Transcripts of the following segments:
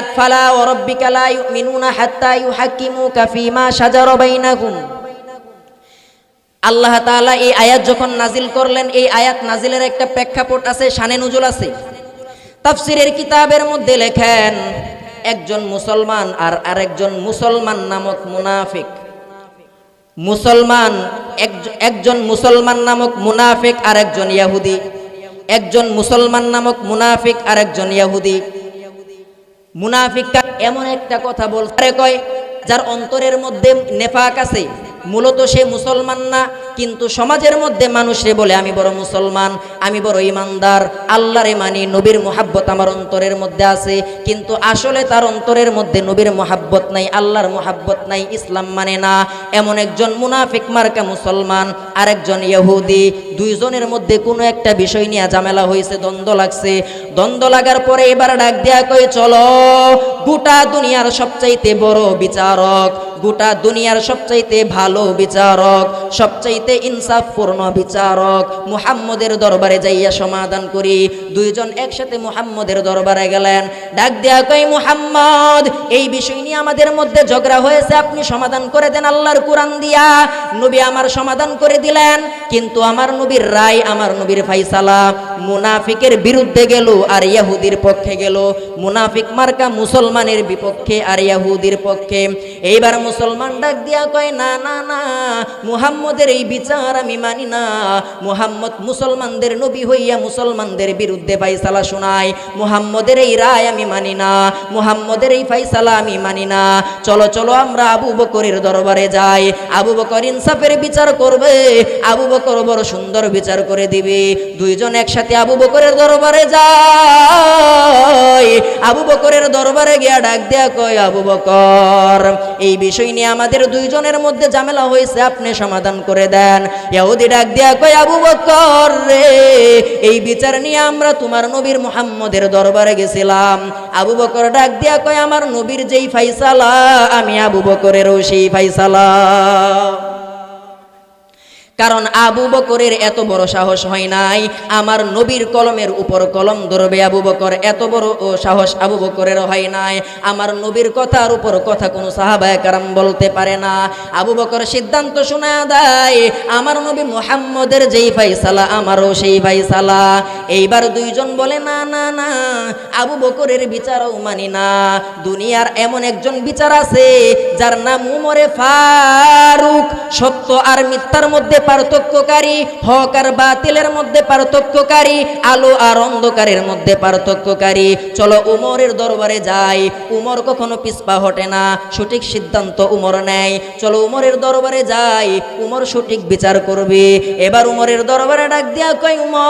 আয়াত ফালা হাত্তা আল্লাহ এই আয়াত যখন নাজিল করলেন, এই আয়াত নাজিলের একটা প্রেক্ষাপট আছে আছে। তাফসিরের কিতাবের মধ্যে লেখেন, একজন মুসলমান আর আরেকজন মুসলমান নামক মুনাফিক। মুসলমান, একজ- একজন মুসলমান নামক মুনাফিক আর একজন ইয়াহুদি। একজন মুসলমান নামক মুনাফিক আর একজন ইয়াহুদি। মুনাফিকটা এমন একটা কথা বলতে কয়, যার অন্তরের মধ্যে নেফাক আছে, মূলত সে মুসলমান না কিন্তু সমাজের মধ্যে মানুষে বলে, আমি বড় মুসলমান, আমি বড় ইমানদার, আল্লাহরে মানি, নবীর মোহাব্বত আমার অন্তরের মধ্যে আছে, কিন্তু আসলে তার অন্তরের মধ্যে নবীর মোহাব্বত নাই, আল্লাহর মোহাব্বত নাই, ইসলাম মানে না। এমন একজন মুনাফিক মার্কা মুসলমান, আরেকজন ইহুদি, দুইজনের মধ্যে কোনো একটা বিষয় নিয়ে ঝামেলা হয়েছে দ্বন্দ্ব লাগছে। দ্বন্দ্ব লাগার পরে এবার ডাক দেয়া কয়ে, চলো, গোটা দুনিয়ার সবচাইতে বড় বিচারক, গোটা দুনিয়ার সবচাইতে ভালো বিচারক, সবচাইতে ইনসাফপূর্ণ বিচারক মুহাম্মদের দরবারে যাইয়া সমাধান করি। দুইজন একসাথে মুহাম্মদের দরবারে গেলেন। ডাক দেয়া কই মুহাম্মদ, এই বিষয় নিয়ে আমাদের মধ্যে ঝগড়া হয়েছে, আপনি সমাধান করে দেন আল্লাহর কোরআন দিয়া। নবী আমার সমাধান করে দিলেন, কিন্তু আমার নবীর রায়, আমার নবীর ফাইসালা। মুনাফিকের বিরুদ্ধে গেল, আর ইয়াহুদির পক্ষে গেল। মুনাফিক মার্কা মুসলমানের বিপক্ষে, আর ইয়াহুদির পক্ষে। এইবার মুসলমান ডাক দিয়া কয়, না না না, মুহাম্মদের এই বিচার আমি মানি না। মুহাম্মদ মুসলমানদের নবী হইয়া মুসলমানদের বিরুদ্ধে ফাইসালা শোনায় মুহাম্মদের এই রায় আমি মানি না। মুহাম্মদের এই ফাইসালা আমি মানি না। চলো চলো, আমরা আবু বকরের দরবারে যাই। আবু বকর ইনসাফের বিচার করবে। আবু বকর বড় সুন্দর বিচার করে দিবে। দুইজন একসাথে আবু বকরের দরবারে যায় আবু বকরের দরবারে গিয়া ডাক দেয়া কয়, আবু বকর, এই বিষয় নিয়ে আমাদের দুইজনের মধ্যে ঝামেলা হয়েছে, আপনি সমাধান করে দেন। ইহুদি ডাক দেয়া কয়, আবু বকর রে, এই বিচার নিয়ে আমরা তোমার নবীর মুহাম্মদের দরবারে গেছিলাম। আবু বকর ডাক দেয়া কয়, আমার নবীর যেই ফাইসালা, আমি আবু বকরেরও সেই ফাইসালা। কারণ আবু বকরের এত বড় সাহস হয় নাই। আমার নবীর কলমের উপর কলম ধরবে আবু বকর, এত বড় ও সাহস আবু বকরের হয় নাই। আমার নবীর কথার উপর কথা কোনো সাহাবায় কারাম বলতে পারে না। আবু বকর সিদ্ধান্ত শোনা দেয়, আমার নবী মোহাম্মদের যেই ফাইসালা আমারও সেই ফাইসালা এইবার দুইজন বলে, না না না, আবু বকরের বিচারও মানি না। দুনিয়ার এমন একজন বিচার আছে, যার নাম উমরে ফারুক। সত্য আর মিথ্যার মধ্যে পার্থক্যকারী, হক আর বাতিলের মধ্যে পার্থক্যকারী, আলো আর অন্ধকারের মধ্যে পার্থক্যকারী। চলো উমরের দরবারে যাই। উমর কখনো পিসপা হটে না, সঠিক সিদ্ধান্ত উমর নেয়। চলো উমরের দরবারে যাই, উমর সঠিক বিচার করবে। এবার উমরের দরবারে ডাক দিয়া কই উমর,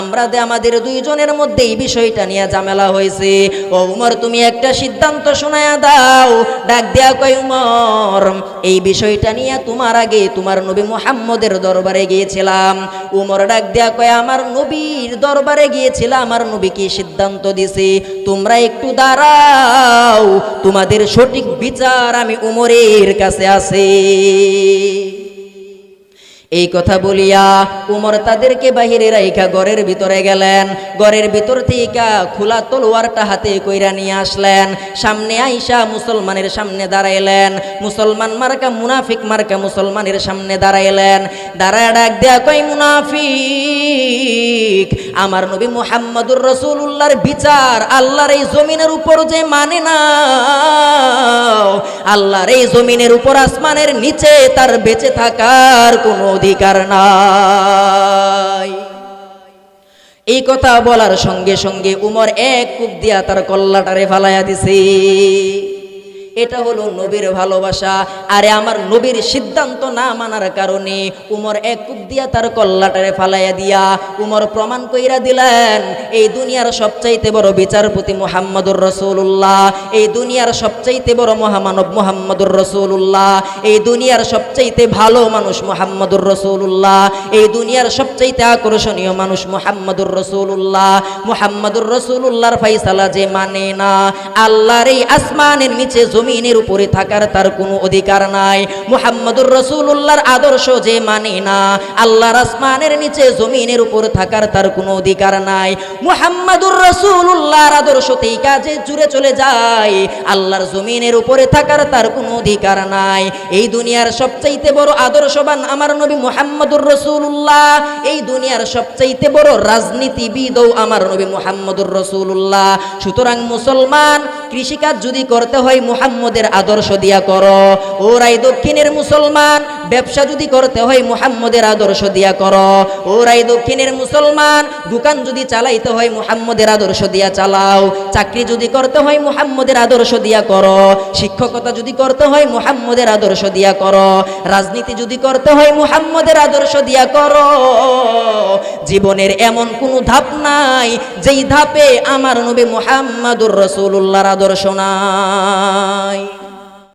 আমরা আমাদের দুইজনের মধ্যে এই বিষয়টা নিয়ে ঝামেলা হয়েছে। ও উমর, তুমি একটা সিদ্ধান্ত শোনায়া দাও। ডাক দেয়া কই উমর, এই বিষয়টা নিয়ে তোমার আগে তোমার নবী মুহাম্মদের দরবারে গিয়েছিলাম। উমর ডাক দেয়া কয়ে, আমার নবীর দরবারে গিয়েছিলাম আমার নবীকে সিদ্ধান্ত দিছে। তোমরা একটু দাঁড়াও, তোমাদের সঠিক বিচার আমি উমরের কাছে আছে। এই কথা বলিয়া উমর তাদেরকে বাহিরে রাইখা ঘরের ভিতরে গেলেন। ঘরের ভিতর থেকে খোলা তলোয়ারটা হাতে কইরা নিয়ে আসলেন। সামনে আইসা মুসলমানের সামনে দাঁড়াইলেন। মুসলমান মার্কা মুনাফিক মার্কা মুসলমানের সামনে দাঁড়াইলেন। দাঁড়ায় ডাক দেয়া কই মুনাফিক আমার নবী মুহাম্মদুর রসুল্লাহর বিচার আল্লাহর এই জমিনের উপর যে মানে না, আল্লাহর এই জমিনের উপর আসমানের নিচে তার বেঁচে থাকার কোনো অধিকার নাই। এই কথা বলার সঙ্গে সঙ্গে উমর এক কূপ দিয়া তার কল্লাটারে ফালাইয়া দিছে। এটা হলো নবীর ভালোবাসা। আরে আমার নবীর সিদ্ধান্ত না মানার কারণে উমর এক কূপ দিয়া তার কল্লাটারে ফালাইয়া দিয়া উমর প্রমাণ কইরা দিলেন, এই দুনিয়ার সবচাইতে বড় বিচারপতি মোহাম্মদুর রসুল্লাহ এই দুনিয়ার সবচাইতে বড় মহামানব মোহাম্মদুর রসুল্লাহ এই দুনিয়ার সবচাইতে ভালো মানুষ মোহাম্মদুর রসুল্লাহ এই দুনিয়ার সবচাইতে আকর্ষণীয় মানুষ মোহাম্মদুর রসুল্লাহ মোহাম্মদুর রসুল্লাহর ফাইসালা যে মানে না, আল্লাহর এই আসমানের নিচে জমি জমিনের উপরে থাকার তার কোনো অধিকার নাই। মুহাম্মদুর রসুল্লাহর আদর্শ যে মানে না, আল্লাহর আসমানের নিচে জমিনের উপর থাকার তার কোনো অধিকার নাই। মুহাম্মাদুর রসুল্লাহর আদর্শ তেই কাজে জুড়ে চলে যায়, আল্লাহর জমিনের উপরে থাকার তার কোনো অধিকার নাই। এই দুনিয়ার সবচাইতে বড় আদর্শবান আমার নবী মুহাম্মদুর রসুল্লাহ এই দুনিয়ার সবচাইতে বড় রাজনীতিবিদও আমার নবী মুহাম্মদুর রসুল্লাহ সুতরাং মুসলমান কৃষিকাজ যদি করতে হয় মুহাম্মদের আদর্শ দিয়া করো। ওরাই দক্ষিণের মুসলমান ব্যবসা যদি করতে হয় মুহাম্মদের আদর্শ দিয়া করো। ওরাই দক্ষিণের মুসলমান, দোকান যদি চালাইতে হয় মুহাম্মদের আদর্শ দিয়া চালাও। চাকরি যদি করতে হয় মুহাম্মদের আদর্শ দিয়া করো। শিক্ষকতা যদি করতে হয় মুহাম্মদের আদর্শ দিয়া করো। রাজনীতি যদি করতে হয় মুহাম্মদের আদর্শ দিয়া করো। জীবনের এমন কোনো ধাপ নাই, যেই ধাপে আমার নবী মুহাম্মাদুর রসুল্লাহর আদর্শ নাই।